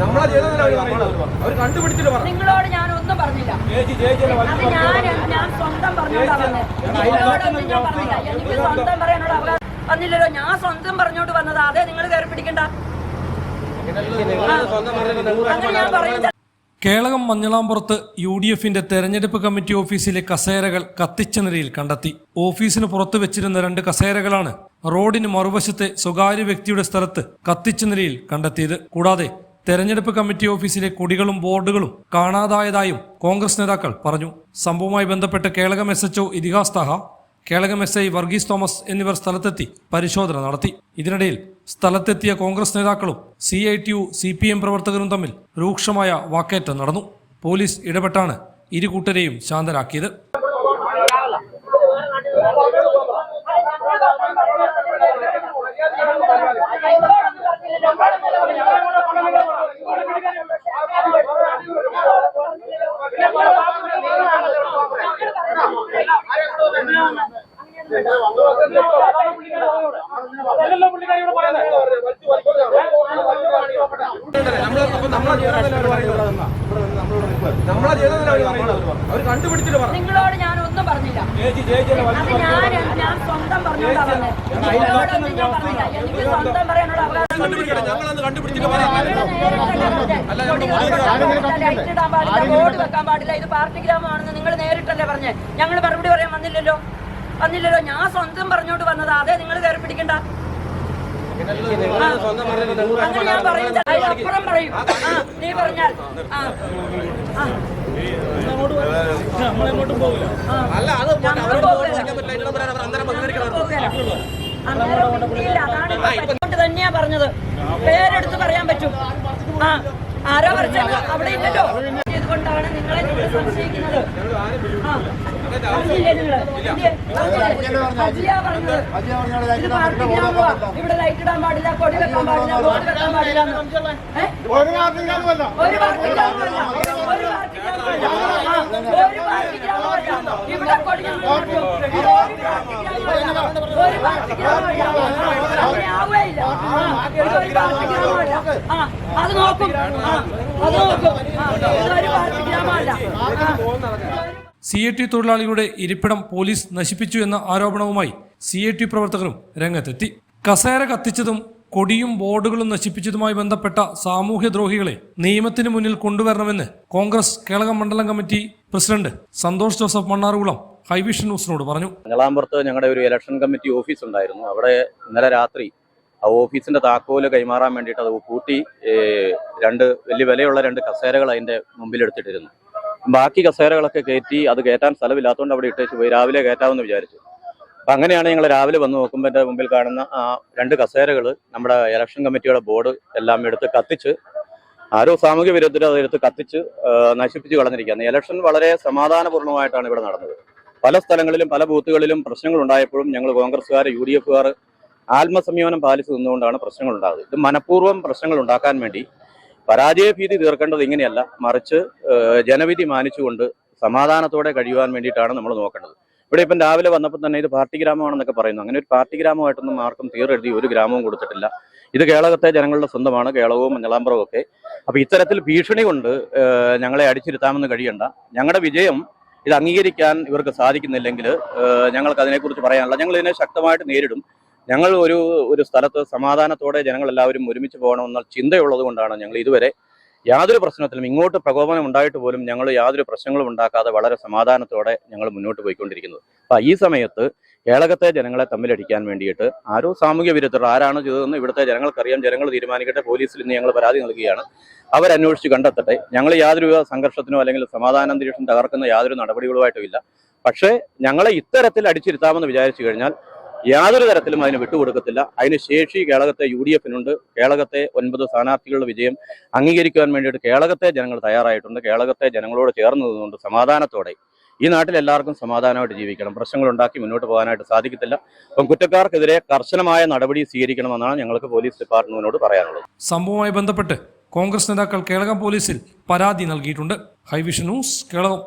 നമ്മളെ അവർ കണ്ടുപിടിച്ചിട്ട് പറഞ്ഞു നിങ്ങളോട് ഞാൻ ഒന്നും പറഞ്ഞില്ല അത് ഞാൻ ഞാൻ സ്വന്തം നിങ്ങളോടൊന്നും ഞാൻ പറഞ്ഞില്ല. എനിക്ക് സ്വന്തം പറയാനോട് അവകാശം വന്നില്ലല്ലോ. ഞാൻ സ്വന്തം പറഞ്ഞോട്ട് വന്നത് അതെ നിങ്ങൾ കയറി പിടിക്കണ്ട. അങ്ങനെ ഞാൻ പറയുന്നത്. കേളകം മഞ്ഞളാമ്പുറത്ത് യു ഡി എഫിന്റെ തെരഞ്ഞെടുപ്പ് കമ്മിറ്റി ഓഫീസിലെ കസേരകൾ കത്തിച്ച നിലയിൽ കണ്ടെത്തി. ഓഫീസിന് പുറത്തു വെച്ചിരുന്ന രണ്ട് കസേരകളാണ് റോഡിന് മറുവശത്തെ സ്വകാര്യ വ്യക്തിയുടെ സ്ഥലത്ത് കത്തിച്ച നിലയിൽ കണ്ടെത്തിയത്. കൂടാതെ തെരഞ്ഞെടുപ്പ് കമ്മിറ്റി ഓഫീസിലെ കൊടികളും ബോർഡുകളും കാണാതായതായും കോൺഗ്രസ് നേതാക്കൾ പറഞ്ഞു. സംഭവവുമായി ബന്ധപ്പെട്ട് Kelakam S H O Ithihas Thaha Kelakam S I Varghese Thomas എന്നിവർ സ്ഥലത്തെത്തി പരിശോധന നടത്തി. ഇതിനിടയിൽ സ്ഥലത്തെത്തിയ കോൺഗ്രസ് നേതാക്കളും C I T U C P M പ്രവർത്തകരും തമ്മിൽ രൂക്ഷമായ വാക്കേറ്റം നടന്നു. പോലീസ് ഇടപെട്ടാണ് ഇരു കൂട്ടരെയും ശാന്തരാക്കിയത്. അവർ കണ്ടുപിടിച്ചിട്ട് നിങ്ങളോട് ഞാൻ ഒന്നും പറഞ്ഞില്ല. അത് ഞാൻ ഞാൻ സ്വന്തം പറഞ്ഞോണ്ടാ നിങ്ങളോടൊന്നും ഞാൻ പറഞ്ഞില്ല. എനിക്ക് സ്വന്തം പറയാനോട് അവകാശം ലൈറ്റ് ഇടാൻ പാടില്ല. ബോർഡ് വെക്കാൻ പാടില്ല. ഇത് പാർട്ടി ഗ്രാമമാണെന്ന് നിങ്ങൾ നേരിട്ടല്ലേ പറഞ്ഞേ? ഞങ്ങൾ മറുപടി പറയാൻ വന്നില്ലല്ലോ. വന്നില്ലല്ലോ. ഞാൻ സ്വന്തം പറഞ്ഞോണ്ട് വന്നത്. അതെ നിങ്ങൾ കയറി പിടിക്കണ്ട. അങ്ങനെ ഞാൻ പറയും. അപ്പുറം പറയും. ആ നീ പറഞ്ഞാൽ. ആ. ആ. അല്ല അത്. അതാണ് തന്നെയാ പറഞ്ഞത് പേരെടുത്ത് പറയാൻ പറ്റും ആ ആരോ പറഞ്ഞത് അവിടെ ഇല്ലല്ലോ ഇതുകൊണ്ടാണ് നിങ്ങളെ നിങ്ങൾ സംശയിക്കുന്നത് പറഞ്ഞില്ലേ നിങ്ങൾ? പറഞ്ഞില്ലേ? ഹജിയാ പറഞ്ഞത് ഇത് പാർട്ടി ഗ്രാമമാ. ഇവിടെ ലൈറ്റ് ഇടാൻ പാടില്ല കൊടി വെക്കാൻ പാടില്ല ബോർഡ് വെക്കാൻ പാടില്ല ഒരു പാർട്ടി ഒരു പാർട്ടി അത് നോക്കും നോക്കും സി എ ടി തൊഴിലാളികളുടെ ഇരിപ്പിടം പോലീസ് നശിപ്പിച്ചു എന്ന ആരോപണവുമായി സി എ ടി പ്രവർത്തകരും രംഗത്തെത്തി. കസേര കത്തിച്ചതും കൊടിയും ബോർഡുകളും നശിപ്പിച്ചതുമായി ബന്ധപ്പെട്ട സാമൂഹ്യദ്രോഹികളെ നിയമത്തിന് മുന്നിൽ കൊണ്ടുവരണമെന്ന് കോൺഗ്രസ് കേളകം മണ്ഡലം committee president Santhosh Joseph Mannarukulam high vision ന്യൂസിനോട് പറഞ്ഞു. ഞങ്ങളാമ്പുറത്ത് ഞങ്ങളുടെ ഒരു ഇലക്ഷൻ കമ്മിറ്റി ഓഫീസ് ഉണ്ടായിരുന്നു. അവിടെ ഇന്നലെ രാത്രി ആ ഓഫീസിന്റെ താക്കോൽ കൈമാറാൻ വേണ്ടിയിട്ട് അത് പൂട്ടി രണ്ട് വലിയ വിലയുള്ള രണ്ട് കസേരകൾ അതിന്റെ മുമ്പിൽ എടുത്തിട്ടിരുന്നു. ബാക്കി കസേരകളൊക്കെ കയറ്റി അത് കയറ്റാൻ സ്ഥലമില്ലാത്തതുകൊണ്ട് അവിടെ ഇട്ടേച്ച് പോയി. രാവിലെ കയറ്റാമെന്ന് വിചാരിച്ചു. അപ്പൊ അങ്ങനെയാണ് ഞങ്ങൾ രാവിലെ വന്ന് നോക്കുമ്പോൾ എന്റെ മുമ്പിൽ കാണുന്ന ആ രണ്ട് കസേരകൾ നമ്മുടെ ഇലക്ഷൻ കമ്മിറ്റിയുടെ ബോർഡ് എല്ലാം എടുത്ത് കത്തിച്ച് ആരോ സാമൂഹ്യ വിരുദ്ധർ അതെടുത്ത് കത്തിച്ച് നശിപ്പിച്ച് കളഞ്ഞിരിക്കുകയാണ്. ഇലക്ഷൻ വളരെ സമാധാനപൂർണമായിട്ടാണ് ഇവിടെ നടന്നത്. പല സ്ഥലങ്ങളിലും പല ബൂത്തുകളിലും പ്രശ്നങ്ങൾ ഉണ്ടായപ്പോഴും ഞങ്ങൾ കോൺഗ്രസ്സുകാർ യു ഡി എഫുകാർ ആത്മസംയമനം പാലിച്ചു നിന്നുകൊണ്ടാണ് പ്രശ്നങ്ങൾ ഉണ്ടാകുന്നത്. ഇത് മനഃപൂർവം പ്രശ്നങ്ങൾ ഉണ്ടാക്കാൻ വേണ്ടി പരാജയ ഭീതി തീർക്കേണ്ടത് ഇങ്ങനെയല്ല. മറിച്ച് ജനവിധി മാനിച്ചുകൊണ്ട് സമാധാനത്തോടെ കഴിയുവാൻ വേണ്ടിയിട്ടാണ് നമ്മൾ നോക്കേണ്ടത്. ഇവിടെ ഇപ്പം രാവിലെ വന്നപ്പോൾ തന്നെ ഇത് പാർട്ടി ഗ്രാമമാണെന്നൊക്കെ പറയുന്നു. അങ്ങനെ ഒരു പാർട്ടി ഗ്രാമമായിട്ടൊന്നും ആർക്കും തീരെഴുതി ഒരു ഗ്രാമവും കൊടുത്തിട്ടില്ല. ഇത് കേളകത്തെ ജനങ്ങളുടെ സ്വന്തമാണ് കേളകവും മഞ്ഞളാമ്പുറവും ഒക്കെ. അപ്പോൾ ഇത്തരത്തിൽ ഭീഷണി കൊണ്ട് ഞങ്ങളെ അടിച്ചിരുത്താമെന്ന് കഴിയണ്ട. ഞങ്ങളുടെ വിജയം ഇത് അംഗീകരിക്കാൻ ഇവർക്ക് സാധിക്കുന്നില്ലെങ്കിൽ ഞങ്ങൾക്ക് അതിനെക്കുറിച്ച് പറയാനുള്ള ഞങ്ങൾ ഇതിനെ ശക്തമായിട്ട് നേരിടും. ഞങ്ങൾ ഒരു ഒരു സ്ഥലത്ത് സമാധാനത്തോടെ ജനങ്ങളെല്ലാവരും ഒരുമിച്ച് പോകണമെന്ന ചിന്തയുള്ളത് കൊണ്ടാണ് ഞങ്ങൾ ഇതുവരെ യാതൊരു പ്രശ്നത്തിലും ഇങ്ങോട്ട് പ്രകോപനം ഉണ്ടായിട്ട് പോലും ഞങ്ങൾ യാതൊരു പ്രശ്നങ്ങളും ഉണ്ടാക്കാതെ വളരെ സമാധാനത്തോടെ ഞങ്ങൾ മുന്നോട്ട് പോയിക്കൊണ്ടിരിക്കുന്നത് അപ്പൊ ഈ സമയത്ത് കേളകത്തെ ജനങ്ങളെ തമ്മിലടിക്കാൻ വേണ്ടിയിട്ട് ആരോ സാമൂഹ്യ വിരുദ്ധർ ആരാണ് ചെയ്തതെന്ന് ഇവിടുത്തെ ജനങ്ങൾക്കറിയാം ജനങ്ങൾ തീരുമാനിക്കട്ടെ പോലീസിൽ നിന്ന് ഞങ്ങൾ പരാതി നൽകുകയാണ്. അവരന്വേഷിച്ച് കണ്ടെത്തട്ടെ. ഞങ്ങൾ യാതൊരു സംഘർഷത്തിനോ അല്ലെങ്കിൽ സമാധാനാന്തരീക്ഷം തകർക്കുന്ന യാതൊരു നടപടികളുമായിട്ടും ഇല്ല പക്ഷേ ഞങ്ങളെ ഇത്തരത്തിൽ അടിച്ചിരുത്താമെന്ന് വിചാരിച്ചു കഴിഞ്ഞാൽ യാതൊരു തരത്തിലും അതിന് വിട്ടുകൊടുക്കത്തില്ല. അതിന് ശേഷി കേളകത്തെ യു ഡി എഫിനുണ്ട് കേരളത്തെ ഒൻപത് സ്ഥാനാർത്ഥികളുടെ വിജയം അംഗീകരിക്കുവാൻ വേണ്ടിയിട്ട് കേളകത്തെ ജനങ്ങൾ തയ്യാറായിട്ടുണ്ട്. കേളകത്തെ ജനങ്ങളോട് ചേർന്ന് നിന്നുകൊണ്ട് സമാധാനത്തോടെ ഈ നാട്ടിൽ എല്ലാവർക്കും സമാധാനമായിട്ട് ജീവിക്കണം. പ്രശ്നങ്ങൾ ഉണ്ടാക്കി മുന്നോട്ട് പോകാനായിട്ട് സാധിക്കത്തില്ല. അപ്പം കുറ്റക്കാർക്കെതിരെ കർശനമായ നടപടി സ്വീകരിക്കണമെന്നാണ് ഞങ്ങൾക്ക് പോലീസ് ഡിപ്പാർട്ട്മെന്റിനോട് പറയാനുള്ളത്. സംഭവവുമായി ബന്ധപ്പെട്ട് കോൺഗ്രസ് നേതാക്കൾ കേളകം പോലീസിൽ പരാതി നൽകിയിട്ടുണ്ട്. High vision news Kelakam.